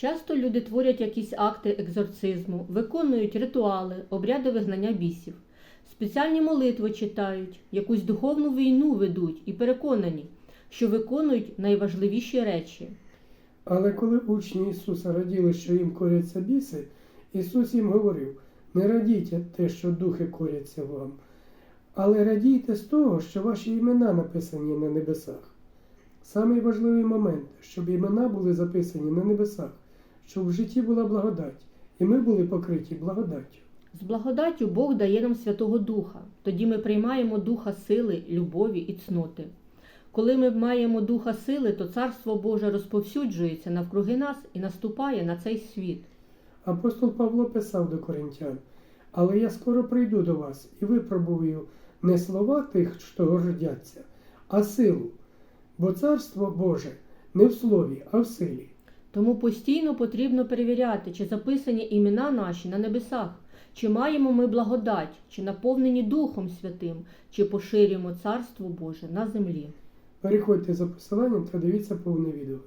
Часто люди творять якісь акти екзорцизму, виконують ритуали, обряди вигнання бісів, спеціальні молитви читають, якусь духовну війну ведуть і переконані, що виконують найважливіші речі. Але коли учні Ісуса раділи, що їм коряться біси, Ісус їм говорив: не радійте те, що духи коряться вам, але радійте з того, що ваші імена написані на небесах. Самий важливий момент, щоб імена були записані на небесах, щоб в житті була благодать, і ми були покриті благодаттю. З благодаттю Бог дає нам Святого Духа, тоді ми приймаємо духа сили, любові і цноти. Коли ми маємо духа сили, то Царство Боже розповсюджується навкруги нас і наступає на цей світ. Апостол Павло писав до коринтян, але я скоро прийду до вас і випробую не слова тих, що гордяться, а силу, бо царство Боже не в слові, а в силі. Тому постійно потрібно перевіряти, чи записані імена наші на небесах, чи маємо ми благодать, чи наповнені Духом Святим, чи поширюємо Царство Боже на землі. Переходьте за посиланням та дивіться повне відео.